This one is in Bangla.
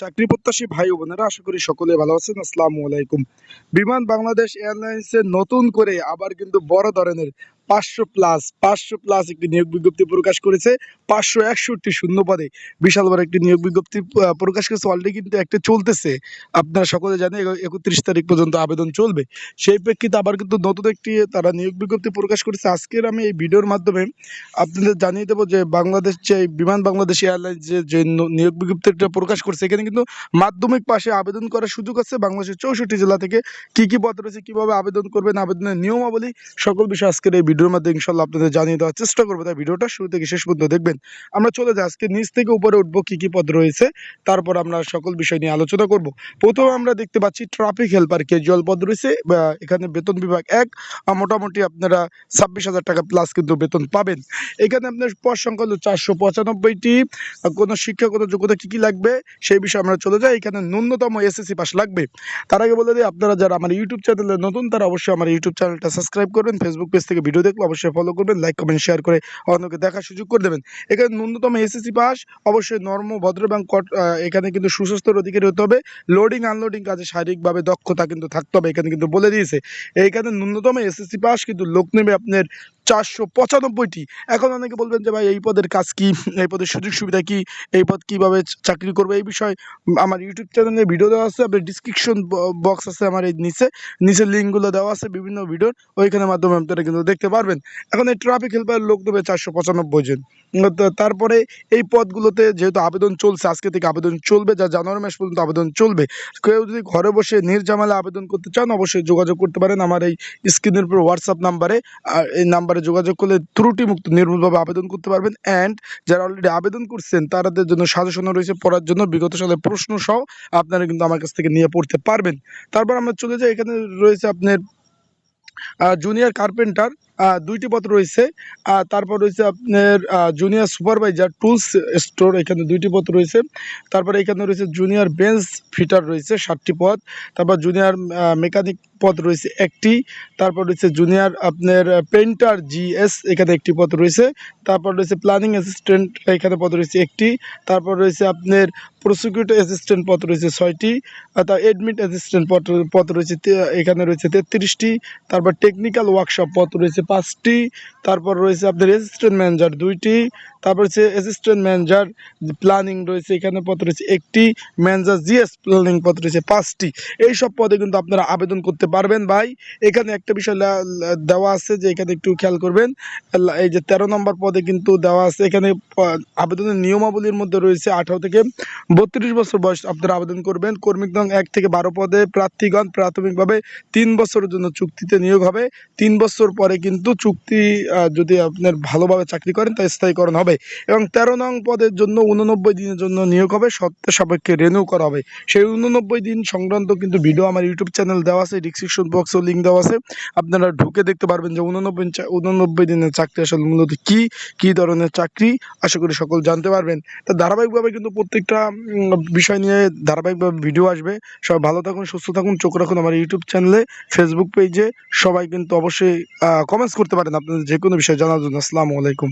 চাকরি প্রত্যাশী ভাই বোনেরা, আশা করি সকলে ভালো আছেন। আসসালামু আলাইকুম। বিমান বাংলাদেশ এয়ারলাইন্সের নতুন করে আবার কিন্তু বড় ধরনের পাঁচশো প্লাস পাঁচশো প্লাস একটি নিয়োগ বিজ্ঞপ্তি প্রকাশ করেছে। পাঁচশো একষট্টি শূন্য পদে বিশাল বড় একটি নিয়োগ বিজ্ঞপ্তি প্রকাশ করেছে। অলরেডি কিন্তু একটা চলতেছে। আপনারা সকলে জানেন একত্রিশ তারিখ পর্যন্ত আবেদন চলবে। সেই প্রেক্ষিতে আবার কিন্তু নতুন একটি, তারা নিয়োগ বিজ্ঞপ্তি প্রকাশ করেছে। আজকের আমি এই ভিডিওর মাধ্যমে আপনাদের জানিয়ে দেবো যে বাংলাদেশ যে বিমান বাংলাদেশ এয়ারলাইন্স যে যে নিয়োগ বিজ্ঞপ্তিটা প্রকাশ করছে, এখানে কিন্তু মাধ্যমিক পাশে আবেদন করার সুযোগ আছে। বাংলাদেশের চৌষট্টি জেলা থেকে কি কি পদ রয়েছে, কীভাবে আবেদন করবেন, আবেদনের নিয়মাবলী, সকল বিষয় আজকের এই ভিডিওর মাধ্যমে ইনশাল্লাহ আপনাদের জানিয়ে দেওয়ার চেষ্টা করব। তাই ভিডিওটা শুরু থেকে শেষ পর্যন্ত দেখবেন। আমরা চলে যাই। আজকে নিচ থেকে উপরে উঠবো কি কি পদ রয়েছে, তারপর আমরা সকল বিষয় নিয়ে আলোচনা করব। প্রথমে আমরা দেখতে পাচ্ছি ট্রাফিক হেল্পার ক্যাজুয়াল পদ রয়েছে এখানে বেতন বিভাগ এক। মোটামুটি আপনারা ছাব্বিশ হাজার টাকা প্লাস কিন্তু বেতন পাবেন। এখানে আপনার পদ সংখ্যা হলো চারশো পঁচানব্বইটি। কোনো শিক্ষাগত যোগ্যতা কী কী লাগবে, সেই বিষয়ে আমরা চলে যাই। এখানে ন্যূনতম এসএসসি পাস লাগবে। তার আগে বলে দিই, আপনারা যারা আমার ইউটিউব চ্যানেলে নতুন, তারা অবশ্যই আমার ইউটিউব চ্যানেলটা সাবস্ক্রাইব করবেন। ফেসবুক পেজ থেকে ভিডিও দেখলে অবশ্যই ফলো করবেন লাইক কমেন্ট শেয়ার করে অন্যকে দেখার সুযোগ করে দেবেন। এখানে ন্যূনতম এসএসসি পাস অবশ্যই নর্ম ভদ্র এবং এখানে কিন্তু সুস্বাস্থ্যের অধিকারী হতে হবে। লোডিং আনলোডিং কাজে শারীরিকভাবে দক্ষতা কিন্তু থাকতে হবে, এখানে কিন্তু বলে দিয়েছে। এইখানে ন্যূনতম এসএসসি পাস কিন্তু লোক নেবে আপনার চারশো পঁচানব্বইটি। এখন অনেকে বলবেন যে ভাই, এই পদের কাজ কি? এই পদের সুযোগ সুবিধা কি? এই পদ কীভাবে চাকরি করবে? এই বিষয়ে আমার ইউটিউব চ্যানেলে ভিডিও দেওয়া আছে, আপনার ডিসক্রিপশন বক্স আছে আমার এই নিচে। নিচের লিঙ্কগুলো দেওয়া আছে বিভিন্ন ভিডিওর ওইখানের মাধ্যমে আপনারা কিন্তু দেখতে পারবেন। এখন এই ট্রাফিক হেল্পার লোক দেবে চারশো পঁচানব্বই জন। তারপরে এই পদগুলোতে যেহেতু আবেদন চলছে, আজকে থেকে আবেদন চলবে, যা জানুয়ারি মাস পর্যন্ত আবেদন চলবে, কেউ যদি ঘরে বসে নির্জামালা আবেদন করতে চান, অবশ্যই যোগাযোগ করতে পারেন। আমার এই স্ক্রিনের উপর হোয়াটসঅ্যাপ নাম্বারে আর এই নাম্বারে যোগাযোগ করলে ত্রুটি ত্রুটিমুক্ত, নির্ভুলভাবে আবেদন করতে পারবেন। অ্যান্ড যারা অলরেডি আবেদন করছেন তাদের জন্য সাজেশনও রয়েছে পড়ার জন্য। বিগত সালের প্রশ্ন সহ আপনারা কিন্তু আমার কাছ থেকে নিয়ে পড়তে পারবেন। তারপর আমরা চলে যাই। এখানে রয়েছে আপনার জুনিয়র কার্পেন্টার দুইটি পদ রয়েছে। তারপর রয়েছে আপনার জুনিয়র সুপারভাইজার টুলস স্টোর এখানে দুইটি পদ রয়েছে। তারপরে এখানে রয়েছে জুনিয়র বেঞ্চ ফিটার রয়েছে ষাটটি পদ তারপর জুনিয়র মেকানিক পদ রয়েছে একটি। তারপর রয়েছে জুনিয়র আপনার পেন্টার জিএস এখানে একটি পদ রয়েছে। তারপর রয়েছে প্ল্যানিং অ্যাসিস্ট্যান্ট এখানে পদ রয়েছে একটি। তারপর রয়েছে আপনার প্রসিকিউটর অ্যাসিস্ট্যান্ট পদ রয়েছে ছয়টি। তার এডমিট অ্যাসিস্ট্যান্ট পদ পদ রয়েছে এখানে রয়েছে তেত্রিশটি। তারপর টেকনিক্যাল ওয়ার্কশপ পদ রয়েছে পাঁচটি, তারপর রয়েছে আপনার অ্যাসিস্ট্যান্ট ম্যানেজার দুইটি, তারপর হচ্ছে অ্যাসিস্ট্যান্ট ম্যানেজার প্ল্যানিং রয়েছে, এখানে পদ রয়েছে একটি ম্যানেজার জিএস প্ল্যানিং পদ রয়েছে পাঁচটি। এই সব পদে কিন্তু আপনারা আবেদন করতে পারবেন ভাই। এখানে একটা বিষয় দেওয়া আছে যে এখানে একটু খেয়াল করবেন। এই যে তেরো নম্বর পদে কিন্তু দেওয়া আছে, এখানে আবেদনের নিয়মাবলীর মধ্যে রয়েছে আঠারো থেকে বত্রিশ বছর বয়স আপনারা আবেদন করবেন। কর্মিক নং এক থেকে বারো পদে প্রার্থীগণ প্রাথমিকভাবে তিন বছরের জন্য চুক্তিতে নিয়োগ হবে। তিন বছর পরে কিন্তু চুক্তি যদি আপনার ভালোভাবে চাকরি করেন তা স্থায়ীকরণ হবে। এবং তেরো নং পদের জন্য উননব্বই দিনের জন্য নিয়োগ হবে সত্য সাপেক্ষে রেনিউ করা হবে। সেই উননব্বই দিন সংক্রান্ত কিন্তু ভিডিও আমার ইউটিউব চ্যানেল দেওয়া আছে ডিসক্রিপশন বক্সেও লিঙ্ক দেওয়া আছে। আপনারা ঢুকে দেখতে পারবেন যে উননব্বই উননব্বই দিনের চাকরি আসলে মূলত কী কী ধরনের চাকরি, আশা করি সকল জানতে পারবেন। তা ধারাবাহিকভাবে কিন্তু প্রত্যেকটা বিষয় নিয়ে ধারাবাহিকভাবে ভিডিও আসবে। সবাই ভালো থাকুন, সুস্থ থাকুন, চোখ রাখুন আমার ইউটিউব চ্যানেলে ফেসবুক পেজে সবাই কিন্তু অবশ্যই কমেন্টস করতে পারেন আপনাদের যে কোনো বিষয়ে জানার জন্য। আসসালামু আলাইকুম।